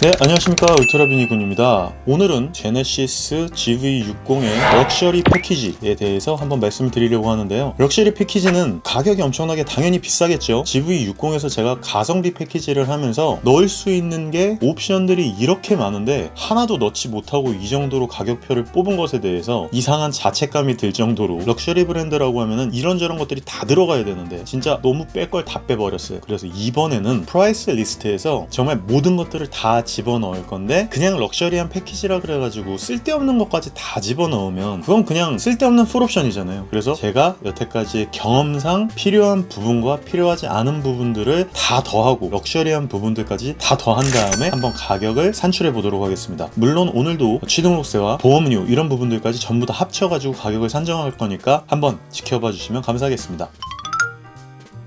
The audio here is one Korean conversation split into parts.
네, 안녕하십니까. 울트라비니군입니다. 오늘은 제네시스 GV60의 럭셔리 패키지에 대해서 한번 말씀을 드리려고 하는데요. 럭셔리 패키지는 가격이 엄청나게 당연히 비싸겠죠. GV60에서 제가 가성비 패키지를 하면서 넣을 수 있는 게 옵션들이 이렇게 많은데 하나도 넣지 못하고 이 정도로 가격표를 뽑은 것에 대해서 이상한 자책감이 들 정도로 럭셔리 브랜드라고 하면은 이런저런 것들이 다 들어가야 되는데 진짜 너무 뺄 걸 다 빼버렸어요. 그래서 이번에는 프라이스 리스트에서 정말 모든 것들을 다 집어넣을 건데 그냥 럭셔리한 패키지라 그래가지고 쓸데없는 것까지 다 집어넣으면 그건 그냥 쓸데없는 풀옵션이잖아요. 그래서 제가 여태까지 경험상 필요한 부분과 필요하지 않은 부분들을 다 더하고 럭셔리한 부분들까지 다 더한 다음에 한번 가격을 산출해 보도록 하겠습니다. 물론 오늘도 취등록세와 보험료 이런 부분들까지 전부 다 합쳐가지고 가격을 산정할 거니까 한번 지켜봐 주시면 감사하겠습니다.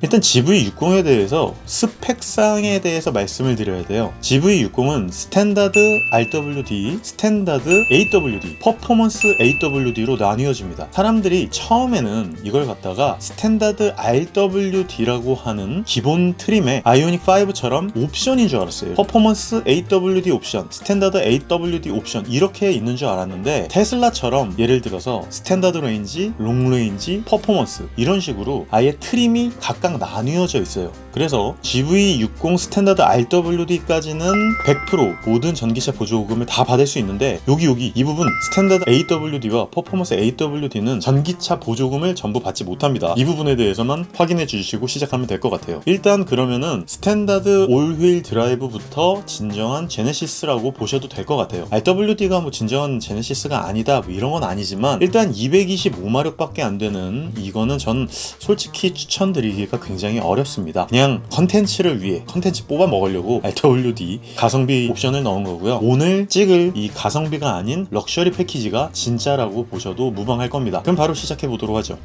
일단 GV60에 대해서 스펙상에 대해서 말씀을 드려야 돼요. GV60은 스탠다드 RWD, 스탠다드 AWD, 퍼포먼스 AWD로 나뉘어집니다. 사람들이 처음에는 이걸 갖다가 스탠다드 RWD라고 하는 기본 트림의 아이오닉 5처럼 옵션인 줄 알았어요. 퍼포먼스 AWD 옵션, 스탠다드 AWD 옵션 이렇게 있는 줄 알았는데 테슬라처럼 예를 들어서 스탠다드 레인지, 롱 레인지, 퍼포먼스 이런 식으로 아예 트림이 각각 나뉘어져 있어요. 그래서 GV60 스탠다드 RWD까지는 100% 모든 전기차 보조금을 다 받을 수 있는데 여기 여기 이 부분 스탠다드 AWD와 퍼포먼스 AWD는 전기차 보조금을 전부 받지 못합니다. 이 부분에 대해서만 확인해 주시고 시작하면 될 것 같아요. 일단 그러면은 스탠다드 올휠 드라이브부터 진정한 제네시스라고 보셔도 될 것 같아요. RWD가 뭐 진정한 제네시스가 아니다 뭐 이런 건 아니지만 일단 225마력밖에 안 되는 이거는 전 솔직히 추천드리기가 굉장히 어렵습니다. 그냥 컨텐츠를 위해 컨텐츠 뽑아 먹으려고 RWD 가성비 옵션을 넣은 거고요. 오늘 찍을 이 가성비가 아닌 럭셔리 패키지가 진짜라고 보셔도 무방할 겁니다. 그럼 바로 시작해 보도록 하죠.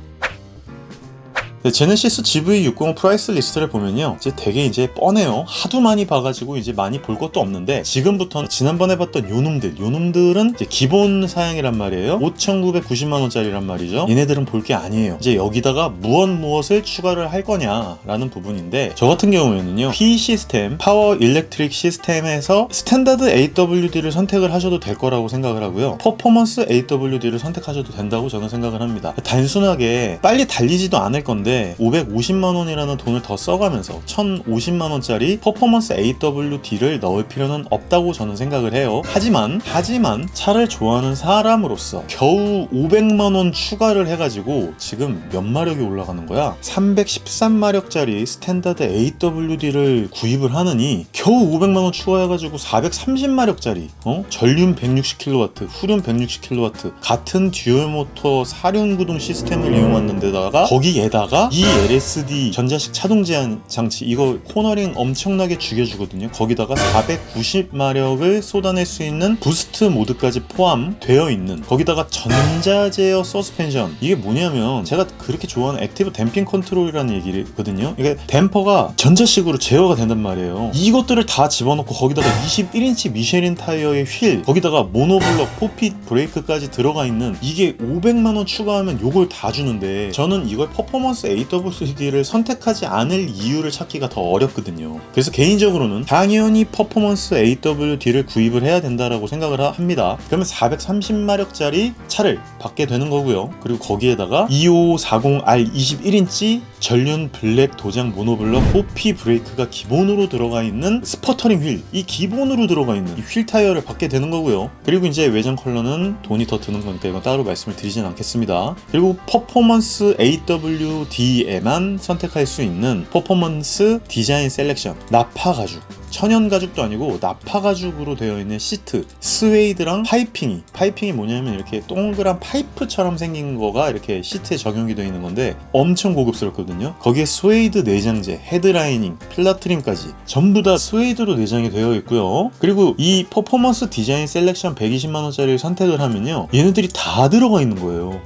네, 제네시스 GV60 프라이스 리스트를 보면요. 이제 되게 이제 뻔해요. 하도 많이 봐가지고 이제 많이 볼 것도 없는데 지금부터는 지난번에 봤던 요놈들, 요놈들은 이제 기본 사양이란 말이에요. 5,990만원짜리란 말이죠. 얘네들은 볼 게 아니에요. 이제 여기다가 무엇 무엇을 추가를 할 거냐라는 부분인데 저 같은 경우에는요. P 시스템, 파워 일렉트릭 시스템에서 스탠다드 AWD를 선택을 하셔도 될 거라고 생각을 하고요. 퍼포먼스 AWD를 선택하셔도 된다고 저는 생각을 합니다. 단순하게 빨리 달리지도 않을 건데 550만 원이라는 돈을 더 써가면서 1,050만 원짜리 퍼포먼스 AWD를 넣을 필요는 없다고 저는 생각을 해요. 하지만 하지만 차를 좋아하는 사람으로서 겨우 500만 원 추가를 해가지고 지금 몇 마력이 올라가는 거야? 313마력짜리 스탠다드 AWD를 구입을 하느니 겨우 500만 원 추가해가지고 430마력짜리 어? 전륜 160kW, 후륜 160kW 같은 듀얼 모터 사륜 구동 시스템을 이용하는 데다가 거기에다가 이 LSD 전자식 차동 제한 장치 이거 코너링 엄청나게 죽여주거든요. 거기다가 490마력을 쏟아낼 수 있는 부스트 모드까지 포함되어 있는 거기다가 전자 제어 서스펜션 이게 뭐냐면 제가 그렇게 좋아하는 액티브 댐핑 컨트롤이라는 얘기거든요. 이게 댐퍼가 전자식으로 제어가 된단 말이에요. 이것들을 다 집어넣고 거기다가 21인치 미쉐린 타이어의 휠 거기다가 모노블럭 포핏 브레이크까지 들어가 있는 이게 500만 원 추가하면 요걸 다 주는데 저는 이걸 퍼포먼스 AWD를 선택하지 않을 이유를 찾기가 더 어렵거든요. 그래서 개인적으로는 당연히 퍼포먼스 AWD를 구입을 해야 된다라고 생각을 하- 합니다. 그러면 430마력짜리 차를 받게 되는 거고요. 그리고 거기에다가 2540R 21인치 전륜 블랙 도장 모노블럭 호피 브레이크가 기본으로 들어가 있는 스퍼터링 휠, 이 기본으로 들어가 있는 이휠 타이어를 받게 되는 거고요. 그리고 이제 외장 컬러는 돈이 더 드는 거니까 이건 따로 말씀을 드리진 않겠습니다. 그리고 퍼포먼스 AWD 에만 선택할 수 있는 퍼포먼스 디자인 셀렉션 나파 가죽 천연 가죽도 아니고 나파 가죽으로 되어 있는 시트, 스웨이드랑 파이핑이 파이핑이 뭐냐면 이렇게 동그란 파이프처럼 생긴 거가 이렇게 시트에 적용이 되어 있는 건데 엄청 고급스럽거든요. 거기에 스웨이드 내장재, 헤드라이닝, 필라트림까지 전부 다 스웨이드로 내장이 되어 있고요. 그리고 이 퍼포먼스 디자인 셀렉션 120만 원짜리를 선택을 하면요, 얘네들이 다 들어가 있는 거예요.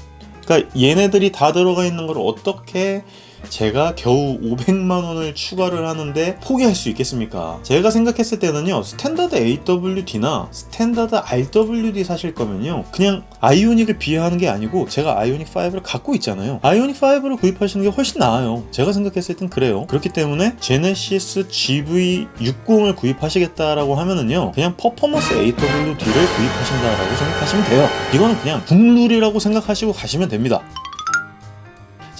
그러니까 얘네들이 다 들어가 있는 걸 어떻게 제가 겨우 500만 원을 추가를 하는데 포기할 수 있겠습니까? 제가 생각했을 때는요 스탠다드 AWD나 스탠다드 RWD 사실 거면요 그냥 아이오닉을 비하하는 게 아니고 제가 아이오닉 5를 갖고 있잖아요. 아이오닉 5를 구입하시는 게 훨씬 나아요. 제가 생각했을 땐 그래요. 그렇기 때문에 제네시스 GV60을 구입하시겠다라고 하면은요 그냥 퍼포먼스 AWD를 구입하신다라고 생각하시면 돼요. 이거는 그냥 국룰이라고 생각하시고 가시면 됩니다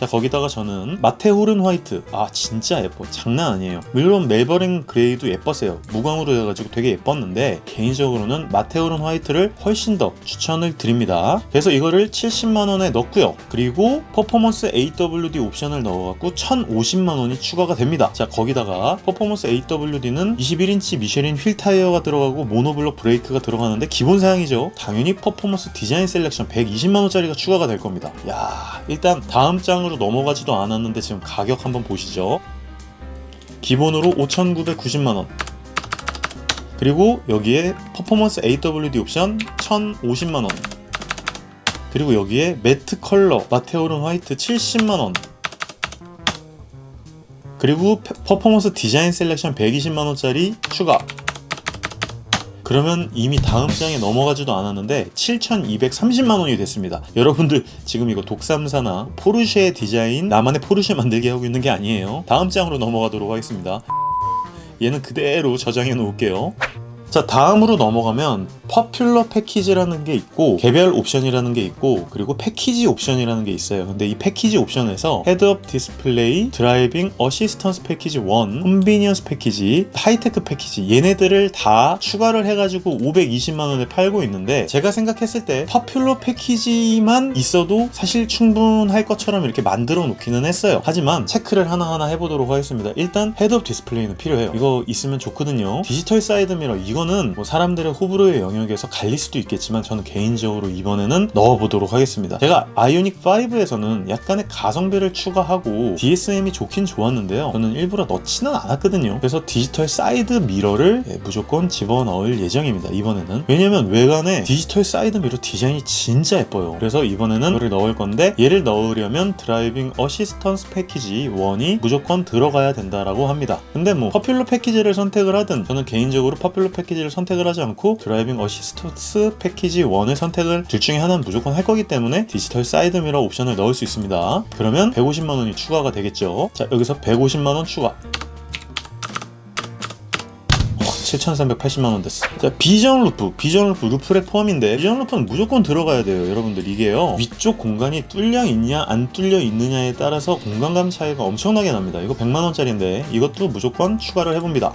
자 거기다가 저는 마테 호른 화이트. 아 진짜 예뻐. 장난 아니에요. 물론 멜버른 그레이도 예뻤어요. 무광으로 해가지고 되게 예뻤는데 개인적으로는 마테 호른 화이트를 훨씬 더 추천을 드립니다. 그래서 이거를 70만원에 넣고요. 그리고 퍼포먼스 AWD 옵션을 넣어갖고 1050만원이 추가가 됩니다. 자 거기다가 퍼포먼스 AWD는 21인치 미쉐린 휠 타이어가 들어가고 모노블록 브레이크가 들어가는데 기본 사양이죠. 당연히 퍼포먼스 디자인 셀렉션 120만원짜리가 추가가 될 겁니다. 야 일단 다음 장으로 넘어가지도 않았는데 지금 가격 한번 보시죠. 기본으로 5,990만원. 그리고 여기에 퍼포먼스 AWD 옵션 1,050만원. 그리고 여기에 매트 컬러 마테오른 화이트 70만원. 그리고 페- 퍼포먼스 디자인 셀렉션 120만원짜리 추가 그러면 이미 다음 장에 넘어가지도 않았는데 7,230만 원이 됐습니다. 여러분들 지금 이거 독삼사나 포르쉐 디자인 나만의 포르쉐 만들게 하고 있는 게 아니에요. 다음 장으로 넘어가도록 하겠습니다. 얘는 그대로 저장해 놓을게요. 자 다음으로 넘어가면 퍼퓰러 패키지라는 게 있고 개별 옵션이라는 게 있고 그리고 패키지 옵션이라는 게 있어요. 근데 이 패키지 옵션에서 헤드업 디스플레이 드라이빙 어시스턴스 패키지 1 컨비니언스 패키지 하이테크 패키지 얘네들을 다 추가를 해가지고 520만원에 팔고 있는데 제가 생각했을 때 퍼퓰러 패키지만 있어도 사실 충분할 것처럼 이렇게 만들어 놓기는 했어요. 하지만 체크를 하나하나 해보도록 하겠습니다. 일단 헤드업 디스플레이는 필요해요. 이거 있으면 좋거든요. 디지털 사이드 미러 이거 는뭐 사람들의 호불호의 영역에서 갈릴 수도 있겠지만 저는 개인적으로 이번에는 넣어보도록 하겠습니다. 제가 아이오닉 5에서는 약간의 가성비를 추가하고 DSM이 좋긴 좋았는데요. 저는 일부러 넣지는 않았거든요. 그래서 디지털 사이드 미러를 예, 무조건 집어넣을 예정입니다 이번에는. 왜냐면 외관에 디지털 사이드 미러 디자인이 진짜 예뻐요. 그래서 이번에는 이거를 넣을 건데 얘를 넣으려면 드라이빙 어시스턴스 패키지 1이 무조건 들어가야 된다라고 합니다. 근데 뭐 퍼퓰러 패키지를 선택을 하든 저는 개인적으로 퍼퓰러 패키지 를 선택을 하지 않고 드라이빙 어시스턴스 패키지 1을 선택을 둘 중에 하나는 무조건 할 거기 때문에 디지털 사이드 미러 옵션을 넣을 수 있습니다 그러면 150만 원이 추가가 되겠죠 자 여기서 150만 원 추가 7,380만 원 됐어. 자, 비전 루프. 비전 루프 루프렉 포함인데 비전 루프는 무조건 들어가야 돼요, 여러분들. 이게요. 위쪽 공간이 뚫려 있냐 안 뚫려 있느냐에 따라서 공간감 차이가 엄청나게 납니다. 이거 100만 원짜리인데 이것도 무조건 추가를 해 봅니다.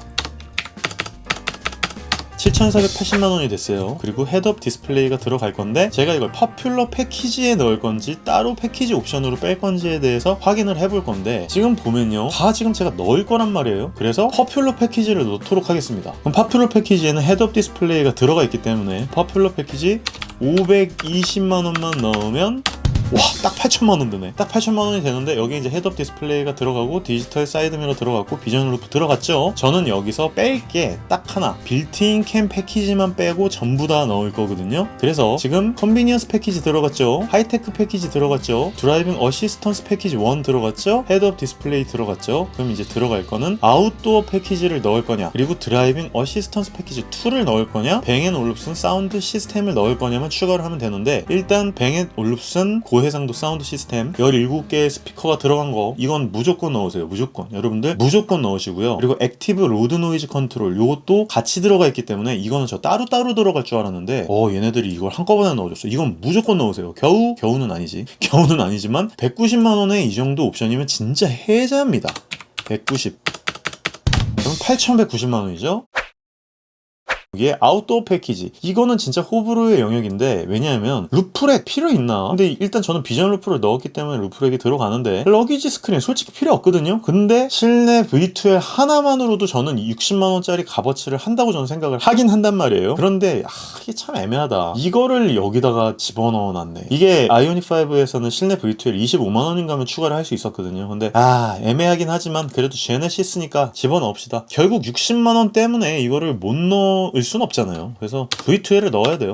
7,480만 원이 됐어요. 그리고 헤드업 디스플레이가 들어갈 건데 제가 이걸 퍼퓰러 패키지에 넣을 건지 따로 패키지 옵션으로 뺄 건지에 대해서 확인을 해볼 건데 지금 보면요. 다 지금 제가 넣을 거란 말이에요. 그래서 퍼퓰러 패키지를 넣도록 하겠습니다. 그럼 퍼퓰러 패키지에는 헤드업 디스플레이가 들어가 있기 때문에 퍼퓰러 패키지 520만 원만 넣으면 와, 딱 8천만 원 드네. 딱 8천만 원이 되는데 여기 이제 헤드업 디스플레이가 들어가고 디지털 사이드 미러 들어갔고 비전 루프 들어갔죠. 저는 여기서 뺄 게 딱 하나. 빌트인 캠 패키지만 빼고 전부 다 넣을 거거든요. 그래서 지금 컨비니언스 패키지 들어갔죠. 하이테크 패키지 들어갔죠. 드라이빙 어시스턴스 패키지 1 들어갔죠. 헤드업 디스플레이 들어갔죠. 그럼 이제 들어갈 거는 아웃도어 패키지를 넣을 거냐, 그리고 드라이빙 어시스턴스 패키지 2를 넣을 거냐, 뱅앤 올룹슨 사운드 시스템을 넣을 거냐만 추가를 하면 되는데 일단 뱅앤 올룹슨 고 해상도 사운드 시스템 17개의 스피커가 들어간 거 이건 무조건 넣으세요. 무조건. 여러분들 무조건 넣으시고요. 그리고 액티브 로드 노이즈 컨트롤 요것도 같이 들어가 있기 때문에 이거는 저 따로따로 들어갈 줄 알았는데 어 얘네들이 이걸 한꺼번에 넣어줬어. 이건 무조건 넣으세요. 겨우? 겨우는 아니지. 겨우는 아니지만 190만원에 이 정도 옵션이면 진짜 혜자입니다. 190 그럼 8190만원이죠 이게 아웃도어 패키지 이거는 진짜 호불호의 영역인데 왜냐하면 루프렉 필요 있나? 근데 일단 저는 비전 루프를 넣었기 때문에 루프렉이 들어가는데 러기지 스크린 솔직히 필요 없거든요. 근데 실내 V2L 하나만으로도 저는 60만원짜리 값어치를 한다고 저는 생각을 하긴 한단 말이에요. 그런데 아, 이게 참 애매하다. 이거를 여기다가 집어넣어 놨네. 이게 아이오닉 5에서는 실내 V2L 25만원인가면 추가를 할 수 있었거든요. 근데 아 애매하긴 하지만 그래도 제네시스니까 집어넣읍시다. 결국 60만원 때문에 이거를 못 넣을 순 없잖아요. 그래서 V2L을 넣어야 돼요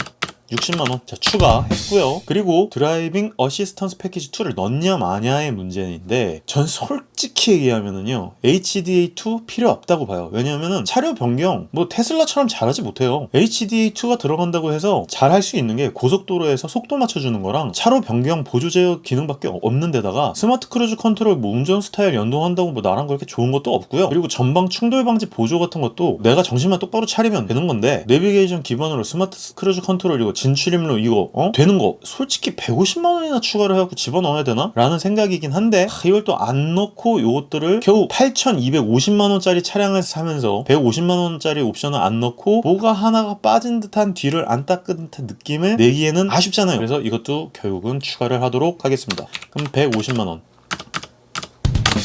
60만원? 자 추가했고요. 그리고 드라이빙 어시스턴스 패키지 2를 넣냐 마냐의 문제인데 전 솔직히 얘기하면은요 HDA2 필요 없다고 봐요. 왜냐하면은 차료 변경 뭐 테슬라처럼 잘하지 못해요. HDA2가 들어간다고 해서 잘 할 수 있는 게 고속도로에서 속도 맞춰주는 거랑 차로 변경 보조 제어 기능밖에 없는 데다가 스마트 크루즈 컨트롤 뭐 운전 스타일 연동한다고 뭐 나랑 그렇게 좋은 것도 없고요. 그리고 전방 충돌 방지 보조 같은 것도 내가 정신만 똑바로 차리면 되는 건데 내비게이션 기반으로 스마트 크루즈 컨트롤 이거 진출입로 이거 어? 되는 거 솔직히 150만 원이나 추가를 해갖고 집어넣어야 되나? 라는 생각이긴 한데 하, 이걸 또 안 넣고 이것들을 겨우 8,250만 원짜리 차량을 사면서 150만 원짜리 옵션을 안 넣고 뭐가 하나가 빠진 듯한 뒤를 안 닦은 듯한 느낌을 내기에는 아쉽잖아요 그래서 이것도 결국은 추가를 하도록 하겠습니다 그럼 150만 원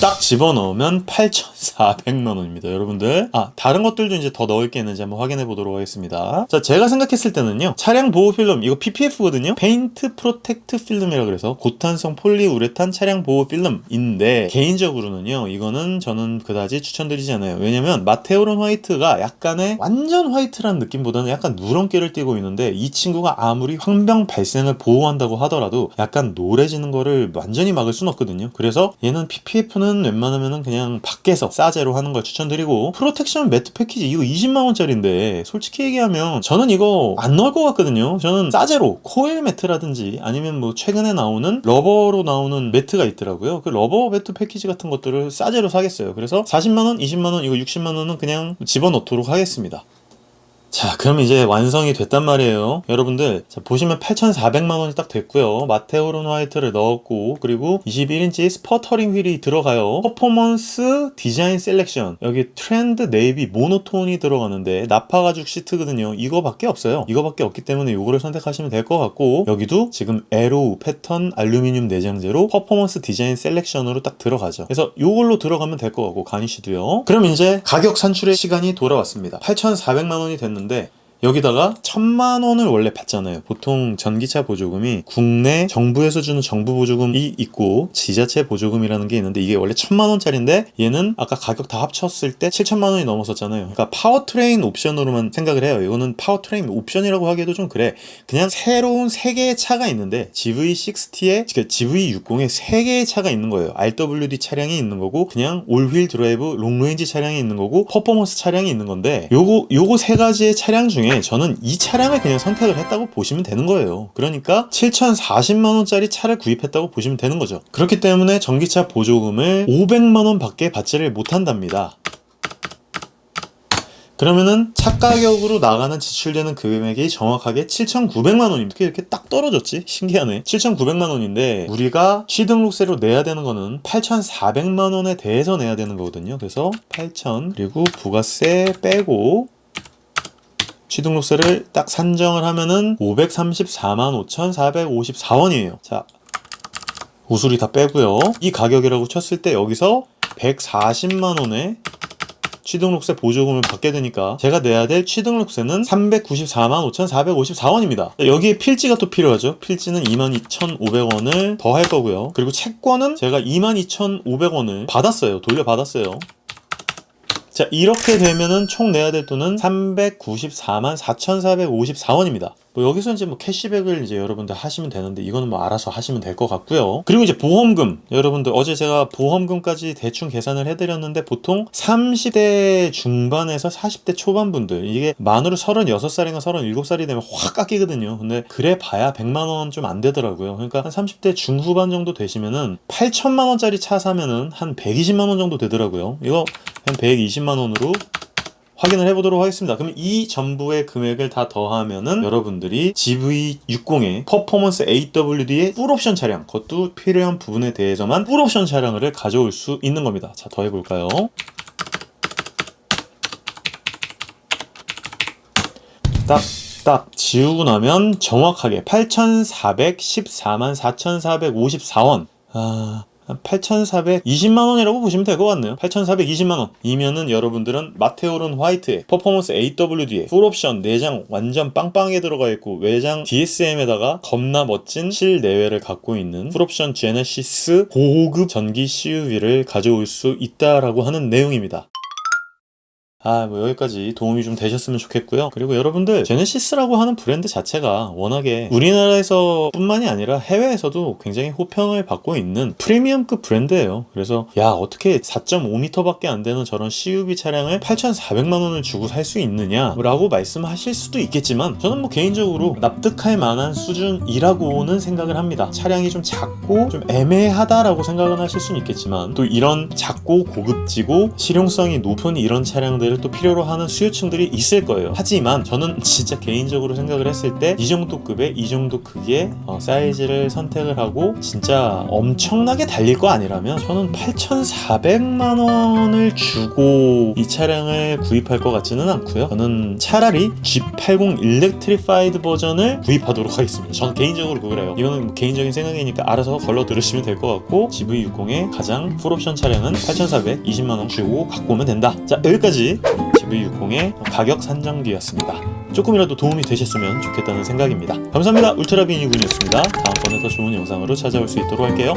딱 집어넣으면 8,400만 원입니다, 여러분들. 아, 다른 것들도 이제 더 넣을 게 있는지 한번 확인해 보도록 하겠습니다. 자, 제가 생각했을 때는요. 차량 보호 필름, 이거 PPF거든요. 페인트 프로텍트 필름이라 그래서 고탄성 폴리우레탄 차량 보호 필름인데 개인적으로는요. 이거는 저는 그다지 추천드리지 않아요. 왜냐면 마테오론 화이트가 약간의 완전 화이트란 느낌보다는 약간 누런기를 띠고 있는데 이 친구가 아무리 황병 발생을 보호한다고 하더라도 약간 노래지는 거를 완전히 막을 순 없거든요. 그래서 얘는 PPF는 웬만하면은 그냥 밖에서 싸제로 하는 걸 추천드리고 프로텍션 매트 패키지 이거 20만 원짜리인데 솔직히 얘기하면 저는 이거 안 넣을 것 같거든요. 저는 싸제로 코일 매트라든지 아니면 뭐 최근에 나오는 러버로 나오는 매트가 있더라고요. 그 러버 매트 패키지 같은 것들을 싸제로 사겠어요. 그래서 40만 원, 20만 원, 이거 60만 원은 그냥 집어넣도록 하겠습니다. 자, 그럼 이제 완성이 됐단 말이에요. 여러분들, 자, 보시면 8,400만 원이 딱 됐고요. 마테오론 화이트를 넣었고, 그리고 21인치 스퍼터링 휠이 들어가요. 퍼포먼스 디자인 셀렉션. 여기 트렌드 네이비 모노톤이 들어가는데, 나파 가죽 시트거든요. 이거밖에 없어요. 이거밖에 없기 때문에 이거를 선택하시면 될 것 같고, 여기도 지금 에로우 패턴 알루미늄 내장재로 퍼포먼스 디자인 셀렉션으로 딱 들어가죠. 그래서 이걸로 들어가면 될 것 같고, 가니쉬도요. 그럼 이제 가격 산출의 시간이 돌아왔습니다. 8,400만 원이 됐는데, 있는데 여기다가 천만 원을 원래 받잖아요. 보통 전기차 보조금이 국내 정부에서 주는 정부 보조금이 있고 지자체 보조금이라는 게 있는데 이게 원래 천만 원짜리인데 얘는 아까 가격 다 합쳤을 때 7천만 원이 넘었었잖아요. 그러니까 파워트레인 옵션으로만 생각을 해요. 이거는 파워트레인 옵션이라고 하기에도 좀 그래. 그냥 새로운 세 개의 차가 있는데 GV60에 그러니까 GV60에 세 개의 차가 있는 거예요. RWD 차량이 있는 거고 그냥 올휠 드라이브 롱레인지 차량이 있는 거고 퍼포먼스 차량이 있는 건데 요거 요거 세 가지의 차량 중에 저는 이 차량을 그냥 선택을 했다고 보시면 되는 거예요. 그러니까 7,040만 원짜리 차를 구입했다고 보시면 되는 거죠. 그렇기 때문에 전기차 보조금을 500만 원 밖에 받지를 못한답니다. 그러면은 차 가격으로 나가는 지출되는 금액이 정확하게 7,900만 원입니다. 어떻게 이렇게 딱 떨어졌지? 신기하네. 7,900만 원인데 우리가 취등록세로 내야 되는 거는 8,400만 원에 대해서 내야 되는 거거든요. 그래서 8,000 그리고 부가세 빼고 취등록세를 딱 산정을 하면은 534만 5,454원이에요. 자, 우수리 다 빼고요. 이 가격이라고 쳤을 때 여기서 140만 원에 취등록세 보조금을 받게 되니까 제가 내야 될 취등록세는 394만 5,454원입니다. 여기에 필지가 또 필요하죠. 필지는 22,500원을 더 할 거고요. 그리고 채권은 제가 22,500원을 받았어요. 돌려받았어요. 자, 이렇게 되면은 총 내야 될 돈은 394만 4,454원입니다. 뭐 여기서 이제 뭐 캐시백을 이제 여러분들 하시면 되는데 이거는 뭐 알아서 하시면 될 것 같고요. 그리고 이제 보험금 여러분들 어제 제가 보험금까지 대충 계산을 해드렸는데 보통 30대 중반에서 40대 초반 분들 이게 만으로 36살인가 37살이 되면 확 깎이거든요. 근데 그래 봐야 100만 원 좀 안 되더라고요. 그러니까 한 30대 중후반 정도 되시면은 8천만 원짜리 차 사면은 한 120만 원 정도 되더라고요. 이거 한 120만 원으로 확인을 해보도록 하겠습니다. 그럼 이 전부의 금액을 다 더하면은 여러분들이 GV60의 퍼포먼스 AWD의 풀옵션 차량, 그것도 필요한 부분에 대해서만 풀옵션 차량을 가져올 수 있는 겁니다. 자, 더해볼까요? 딱, 딱 지우고 나면 정확하게 8,414만 4,454원. 아, 8,420만 원이라고 보시면 될 것 같네요. 8,420만 원. 이면은 여러분들은 마테오론 화이트에 퍼포먼스 AWD에 풀옵션 내장 완전 빵빵하게 들어가 있고 외장 DSM에다가 겁나 멋진 실내외를 갖고 있는 풀옵션 제네시스 고급 전기 CUV를 가져올 수 있다라고 하는 내용입니다. 아, 뭐 여기까지 도움이 좀 되셨으면 좋겠고요. 그리고 여러분들 제네시스라고 하는 브랜드 자체가 워낙에 우리나라에서 뿐만이 아니라 해외에서도 굉장히 호평을 받고 있는 프리미엄급 브랜드예요. 그래서 야, 어떻게 4.5m밖에 안 되는 저런 CUV 차량을 8,400만 원을 주고 살 수 있느냐라고 말씀하실 수도 있겠지만 저는 뭐 개인적으로 납득할 만한 수준이라고는 생각을 합니다. 차량이 좀 작고 좀 애매하다라고 생각은 하실 수는 있겠지만 또 이런 작고 고급지고 실용성이 높은 이런 차량들을 또 필요로 하는 수요층들이 있을 거예요. 하지만 저는 진짜 개인적으로 생각을 했을 때 이 정도 급의 이 정도 크기의 어, 사이즈를 선택을 하고 진짜 엄청나게 달릴 거 아니라면 저는 8,400만 원을 주고 이 차량을 구입할 것 같지는 않고요. 저는 차라리 G80 일렉트리파이드 버전을 구입하도록 하겠습니다. 저는 개인적으로 그래요. 이거는 뭐 개인적인 생각이니까 알아서 걸러 들으시면 될 것 같고 GV60의 가장 풀옵션 차량은 8,420만 원 주고 갖고 오면 된다. 자 여기까지 GV60의 가격 산정기였습니다. 조금이라도 도움이 되셨으면 좋겠다는 생각입니다. 감사합니다. 울트라비니군이었습니다. 다음번에 더 좋은 영상으로 찾아올 수 있도록 할게요.